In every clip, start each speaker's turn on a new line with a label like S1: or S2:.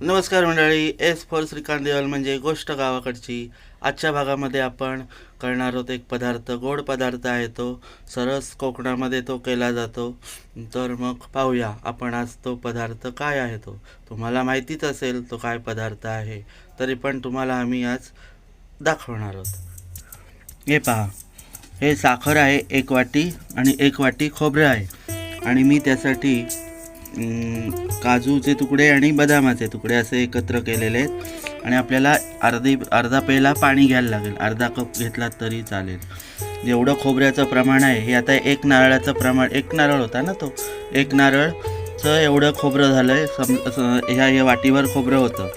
S1: नमस्कार मंडळी S for Shrikant Deval म्हणजे गोष्ट गावाकडची. आजच्या भागामध्ये आपण करणार आहोत एक पदार्थ गोड पदार्थ आहे तो. सरस कोकणामध्ये तो केला जातो. तर मग पाहूया आपण आज तो पदार्थ काय आहे तो. तुम्हाला माहितीच असेल तो काय पदार्थ आहे तरी पण तुम्हाला आम्ही आज दाखवणार आहोत. हे पहा हे साखर आहे एक वाटी आणि एक वाटी खोबरं आहे. आणि मी त्यासाठी काजूचे तुकडे आणि बदामाचे तुकडे असे एकत्र केलेले आहेत. आणि आपल्याला अर्धी अर्धा पेला पाणी घ्यायला लागेल. अर्धा कप घेतला तरी चालेल. जेवढं खोबऱ्याचं प्रमाण आहे हे आता एक नारळाचं प्रमाण एक नारळ होता ना तो? एक नारळचं एवढं खोबरं झालं आहे सम ह्या ह्या वाटीवर खोबरं होतं.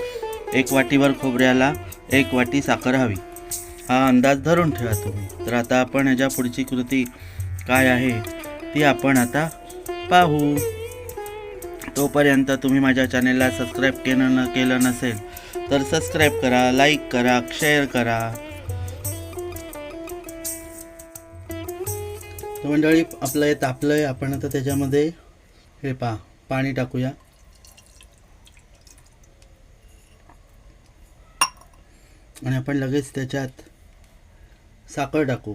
S1: एक वाटीवर खोबऱ्याला एक वाटी साखर हवी. हा अंदाज धरून ठेवा तुम्ही. तर आता आपण ह्याच्या पुढची कृती काय आहे ती आपण आता पाहू. तोपर्यंत तुम्ही माझ्या चॅनेलला सबस्क्राईब केलं न केलं नसेल तर सबस्क्राईब करा लाईक करा शेअर करा. तर मंडळी आपलं हे तापलं आहे. आपण आता त्याच्यामध्ये हे पा पाणी टाकूया. आणि आपण लगेच त्याच्यात साखर टाकू.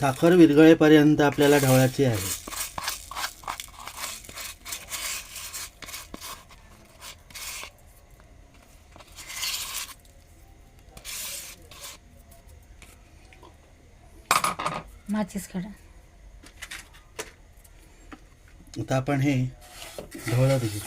S1: साखर विरघळेपर्यंत आपल्याला ढवळायची आहे.
S2: माचीस काढा.
S1: आता आपण हे ढवळत घेऊ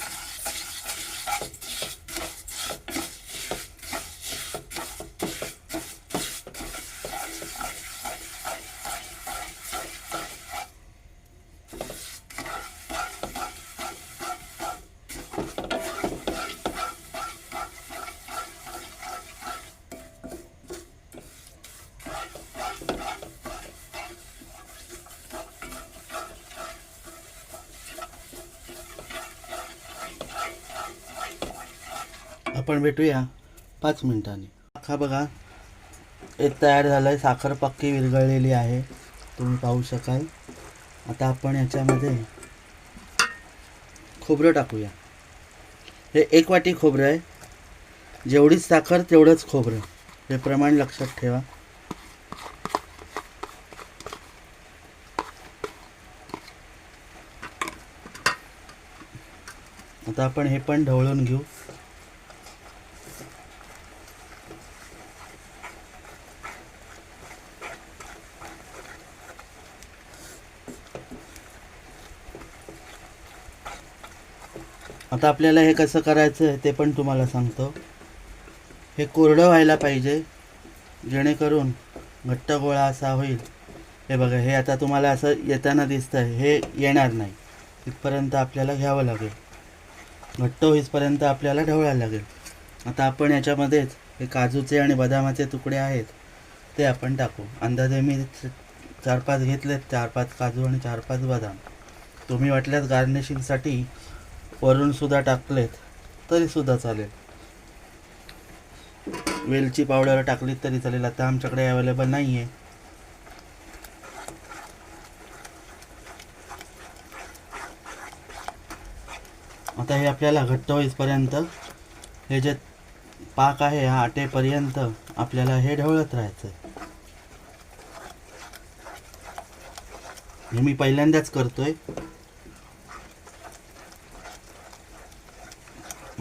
S1: आपण भेटूया. पाच मिनिटांनी. हा बघा. एक तयार झालं आहे साखर पक्की विरघळलेली आहे. तुम्ही पाहू शकाल. आता आपण याच्यामध्ये खोबरं टाकूया. हे एक वाटी खोबरं आहे. जेवढीच साखर तेवढंच खोबरं. हे प्रमाण लक्षात ठेवा. आता आपण हे पण ढवळून घेऊ. आता आपल्याला हे कसं करायचं आहे ते पण तुम्हाला सांगतो. हे कोरडं व्हायला पाहिजे जेणेकरून घट्ट गोळा असा होईल. हे बघा हे आता तुम्हाला असं येताना दिसतं आहे हे येणार नाही. इथपर्यंत आपल्याला घ्यावं लागेल. घट्ट होईपर्यंत आपल्याला ढवळायला लागेल. आता आपण याच्यामध्येच हे काजूचे आणि बदामाचे तुकडे आहेत ते आपण टाकू. अंदाजे मी चार पाच घेतलेत चार पाच काजू आणि चार पाच बदाम. तुम्ही वाटल्यास गार्निशिंगसाठी वरून सुद्धा टाकलेत तरी सुद्धा चालेल. वेलची पावडर टाकलीत तरी चालेल आता आमच्याकडे अवेलेबल नाही आहे आता हे आपल्याला घट्ट होईपर्यंत हे जे पाक आहे हा आटेपर्यंत आपल्याला हे ढवळत राहायचं हे मी पहिल्यांदाच करतोय.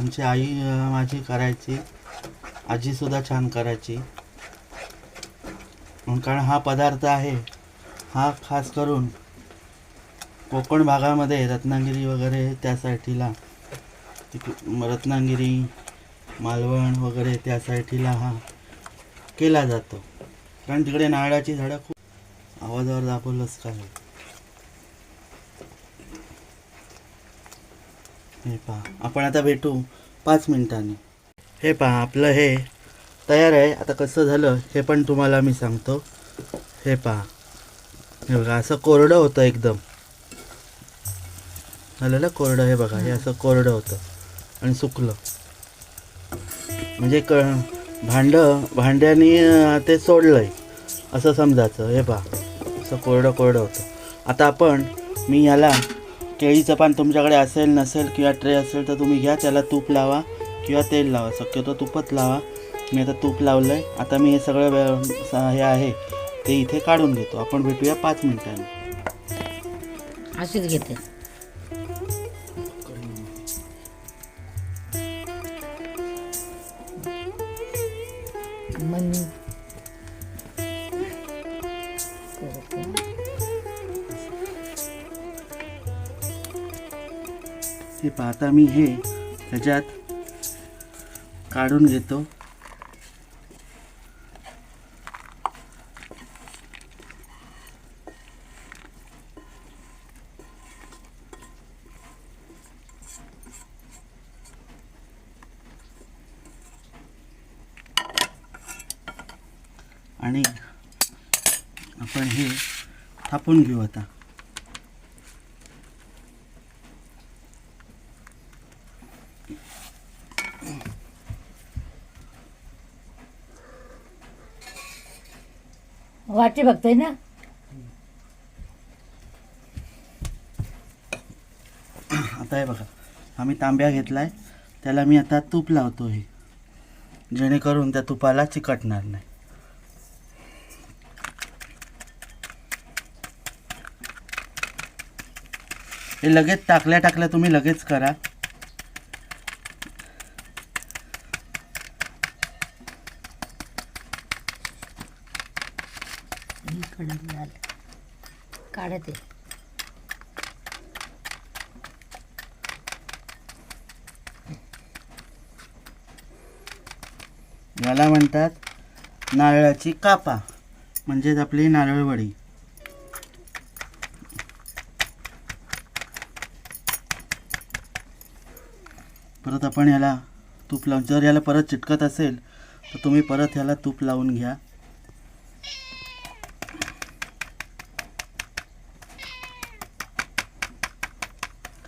S1: आमची आई माझी करायची. आजीसुद्धा छान करायची. कारण हा पदार्थ आहे हा खास करून कोकण भागामध्ये रत्नागिरी वगैरे त्या साईटीला तिक- रत्नागिरी मालवण वगैरे त्या साईटीला हा केला जातो. कारण तिकडे नारळाची झाडं खूप आवाजावर दाखवलंच काय हे पहा आपण आता भेटू पाच मिनिटांनी. हे पहा आपलं हे तयार आहे. आता कसं झालं हे पण तुम्हाला मी सांगतो. हे पहा. हे बघा असं कोरडं होतं एकदम. झालं ना कोरडं? हे बघा हे असं कोरडं होतं आणि सुकलं. म्हणजे क भांडं भांड्याने ते सोडलं आहे असं समजायचं. हे पहा असं कोरडं कोरडं होतं. आता आपण मी याला केळीचं पान तुमच्याकडे असेल नसेल किंवा ट्रे असेल तर तुम्ही घ्या त्याला तूप लावा किंवा तेल लावा शक्यतो तुपच लावा. मी आता तूप लावलं आहे आता मी हे सगळं हे आहे ते इथे काढून घेतो. आपण भेटूया पाच मिनिटांनी.
S2: अशीच घेते. मन.
S1: हे पाहता मी हे ह्याच्यात काढून घेतो. आणि आपण हे थापून घेऊ आता.
S2: वाटी बघतोय ना?
S1: आता हे बघा आम्ही तांब्या घेतलाय त्याला मी आता तूप लावतो हे जेणेकरून त्या तुपाला चिकटणार नाही. हे लगेच टाकल्या टाकल्या तुम्ही लगेच करा.
S2: इकडं झालं काढते
S1: याला म्हणतात नारळाची कापा म्हणजेच आपली नारळवडी परत आपण याला तूप लावून जर याला परत चिटकत असेल तर तुम्ही परत याला तूप लावून घ्या.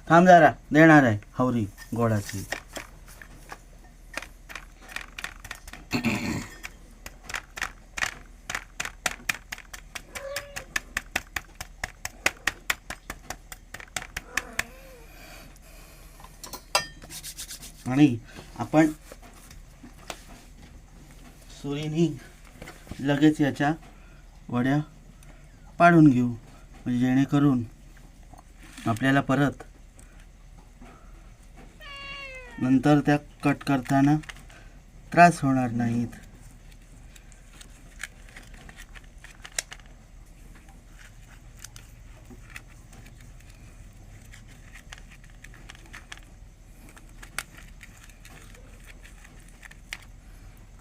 S1: थांब जरा देणार आहे हवरी गोडाची. आणि आपण सुरीनी लगेच याच्या वड्या पाडून घेऊ. म्हणजे जेणेकरून आपल्याला परत नंतर त्या कट करताना त्रास होणार नाहीत.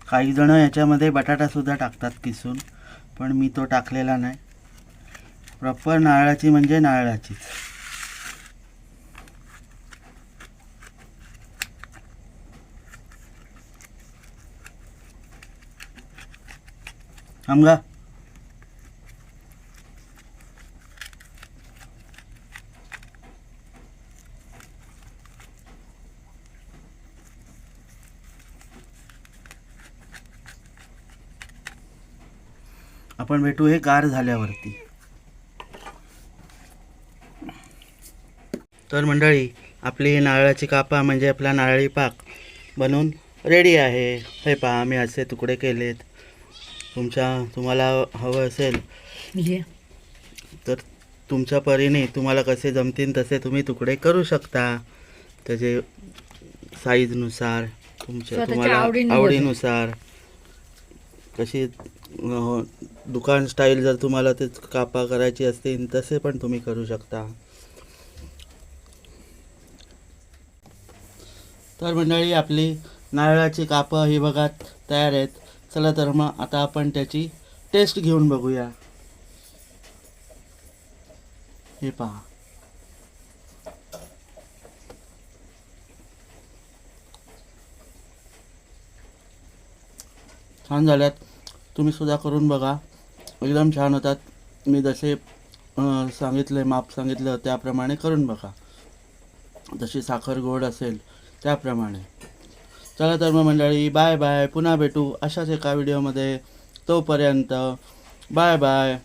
S1: काही जण याच्यामध्ये बटाटा सुद्धा टाकतात किसून पण मी तो टाकलेला नाही. प्रॉपर नारळाची म्हणजे नारळाचीच. आमगा आपण भेटू हे गार झाल्यावरती. तर मंडळी आपली ही नारळाची कापा म्हणजे आपला नारळी पाक बनवून रेडी आहे. हे पहा मी असे तुकडे केलेत. तुमच्या तुम्हाला हवं असेल तर तुमच्या परीने तुम्हाला कसे जमतील तसे तुम्ही तुकडे करू शकता. त्याचे साईजनुसार तुमच्या
S2: स्वतःच्या
S1: तुम्हाला
S2: आवडीनुसार.
S1: आवडीनुसार. कशी अं, दुकान स्टाईल जर तुम्हाला ते कापा करायची असतील तसे पण तुम्ही करू शकता. तर मंडळी आपली नारळाची कापं ही बघा तयार आहेत. चला तर मग आता आपण त्याची टेस्ट घेऊन बघूया. हे पहा. छान झाल्यात. तुम्ही सुद्धा करून बघा. एकदम छान होतात. मी जसे सांगितले माप सांगितलं त्याप्रमाणे करून बघा. जशी साखर गोड असेल त्याप्रमाणे. चला तर मग मंडळी बाय बाय पुन्हा भेटू अशाच एका व्हिडिओमध्ये तोपर्यंत बाय बाय